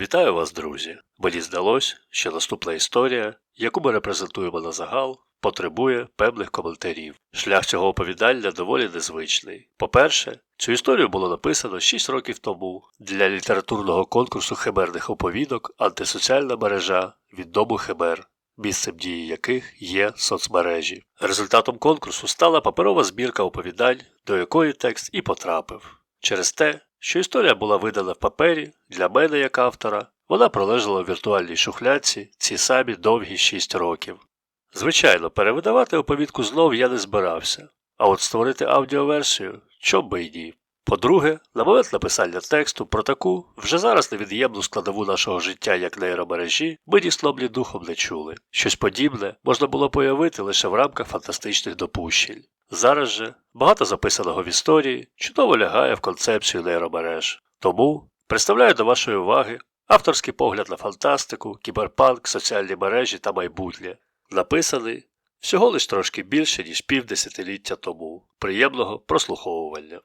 Вітаю вас, друзі! Мені здалось, що наступна історія, яку ми репрезентуємо на загал, потребує певних коментарів. Шлях цього оповідання доволі незвичний. По-перше, цю історію було написано 6 років тому для літературного конкурсу химерних оповідок антисоціальна мережа від дому Химер, місцем дії яких є соцмережі. Результатом конкурсу стала паперова збірка оповідань, до якої текст і потрапив. Через те, що історія була видана в папері, для мене як автора, вона пролежала в віртуальній шухлядці ці самі довгі 6 років. Звичайно, перевидавати оповідку знов я не збирався, а от створити аудіоверсію чом би й ні. По-друге, на момент написання тексту про таку вже зараз невід'ємну складову нашого життя як нейромережі ми ні духом не чули. Щось подібне можна було появити лише в рамках фантастичних допущень. Зараз же багато записаного в історії чудово лягає в концепцію нейромереж. Тому представляю до вашої уваги авторський погляд на фантастику, кіберпанк, соціальні мережі та майбутнє, написаний всього лиш трошки більше, ніж півдесятиліття тому. Приємного прослуховування.